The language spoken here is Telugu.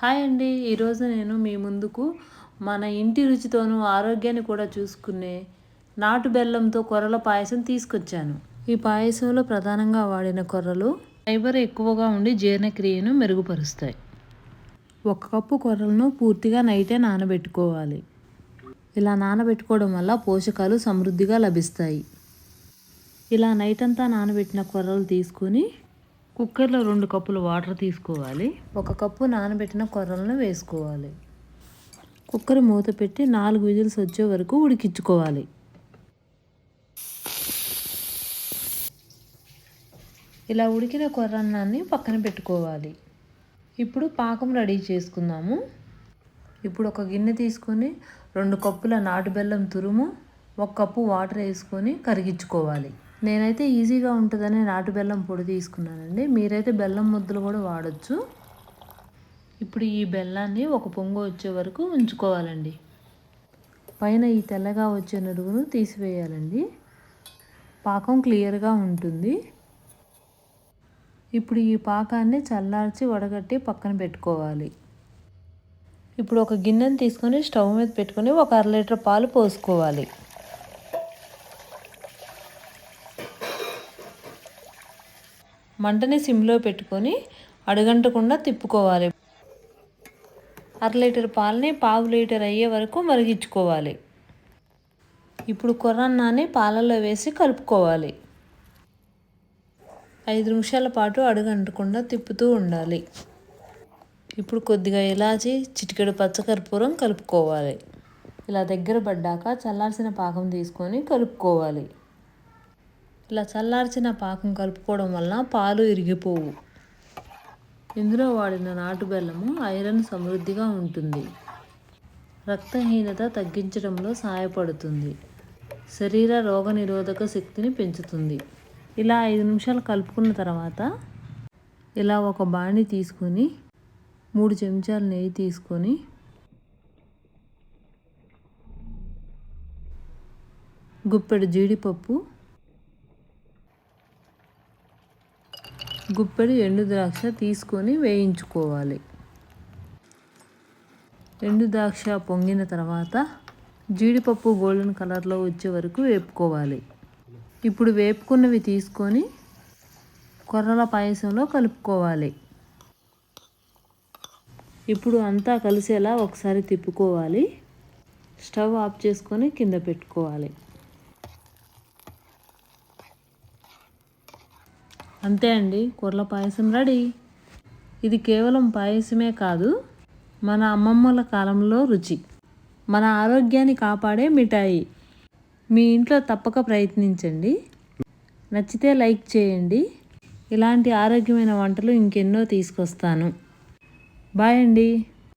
హాయ్ అండి. ఈరోజు నేను మీ ముందుకు మన ఇంటి రుచితోనూ ఆరోగ్యాన్ని కూడా చూసుకునే నాటు బెల్లంతో కొర్రల పాయసం తీసుకొచ్చాను. ఈ పాయసంలో ప్రధానంగా వాడిన కొర్రలు ఫైబర్ ఎక్కువగా ఉండి జీర్ణక్రియను మెరుగుపరుస్తాయి. ఒక కప్పు కొర్రలను పూర్తిగా నైటే నానబెట్టుకోవాలి. ఇలా నానబెట్టుకోవడం వల్ల పోషకాలు సమృద్ధిగా లభిస్తాయి. ఇలా నైట్ అంతా నానబెట్టిన కొర్రలు తీసుకొని కుక్కర్లో రెండు కప్పులు వాటర్ తీసుకోవాలి. ఒక కప్పు నానబెట్టిన కొర్రలను వేసుకోవాలి. కుక్కర్ మూత పెట్టి నాలుగు విజిల్స్ వచ్చే వరకు ఉడికించుకోవాలి. ఇలా ఉడికిన కొర్రన్నాన్ని పక్కన పెట్టుకోవాలి. ఇప్పుడు పాకం రెడీ చేసుకుందాము. ఇప్పుడు ఒక గిన్నె తీసుకొని రెండు కప్పుల నాటు బెల్లం తురుము ఒక కప్పు వాటర్ వేసుకొని కరిగించుకోవాలి. నేనైతే ఈజీగా ఉంటుందని నాటు బెల్లం పొడి తీసుకున్నానండి. మీరైతే బెల్లం ముద్దలు కూడా వాడచ్చు. ఇప్పుడు ఈ బెల్లాన్ని ఒక పొంగు వచ్చే వరకు ఉంచుకోవాలండి. పైన ఈ తెల్లగా వచ్చే నరుగును తీసివేయాలండి. పాకం క్లియర్గా ఉంటుంది. ఇప్పుడు ఈ పాకాన్ని చల్లార్చి వడగట్టి పక్కన పెట్టుకోవాలి. ఇప్పుడు ఒక గిన్నెను తీసుకొని స్టవ్ మీద పెట్టుకొని ఒక అర లీటర్ పాలు పోసుకోవాలి. మంటని సిమ్లో పెట్టుకొని అడుగంటకుండా తిప్పుకోవాలి. అర లీటర్ పాలని పావు లీటర్ అయ్యే వరకు మరిగించుకోవాలి. ఇప్పుడు కొర్రన్నాన్ని పాలల్లో వేసి కలుపుకోవాలి. ఐదు నిమిషాల పాటు అడుగంటకుండా తిప్పుతూ ఉండాలి. ఇప్పుడు కొద్దిగా ఇలాచి చిటికెడు పచ్చకర్పూరం కలుపుకోవాలి. ఇలా దగ్గర పడ్డాక చల్లాల్సిన పాకం తీసుకొని కలుపుకోవాలి. ఇలా చల్లార్చిన పాకం కలుపుకోవడం వల్ల పాలు ఇరిగిపోవు. ఇందులో వాడిన నాటు బెల్లము ఐరన్ సమృద్ధిగా ఉంటుంది. రక్తహీనత తగ్గించడంలో సహాయపడుతుంది. శరీర రోగనిరోధక శక్తిని పెంచుతుంది. ఇలా ఐదు నిమిషాలు కలుపుకున్న తర్వాత ఇలా ఒక బాణి తీసుకొని మూడు చెంచాలు నెయ్యి తీసుకొని గుప్పెడు జీడిపప్పు గుప్పెడు ఎండు ద్రాక్ష తీసుకొని వేయించుకోవాలి. ఎండు ద్రాక్ష పొంగిన తర్వాత జీడిపప్పు గోల్డెన్ కలర్లో వచ్చే వరకు వేపుకోవాలి. ఇప్పుడు వేపుకున్నవి తీసుకొని కొర్రల పాయసంలో కలుపుకోవాలి. ఇప్పుడు అంతా కలిసేలా ఒకసారి తిప్పుకోవాలి. స్టవ్ ఆఫ్ చేసుకొని కింద పెట్టుకోవాలి. అంతే అండి కూరల పాయసం రెడీ. ఇది కేవలం పాయసమే కాదు మన అమ్మమ్మల కాలంలో రుచి. మన ఆరోగ్యాన్ని కాపాడే మిఠాయి. మీ ఇంట్లో తప్పక ప్రయత్నించండి. నచ్చితే లైక్ చేయండి. ఇలాంటి ఆరోగ్యమైన వంటలు ఇంకెన్నో తీసుకొస్తాను. బాయ్ అండి.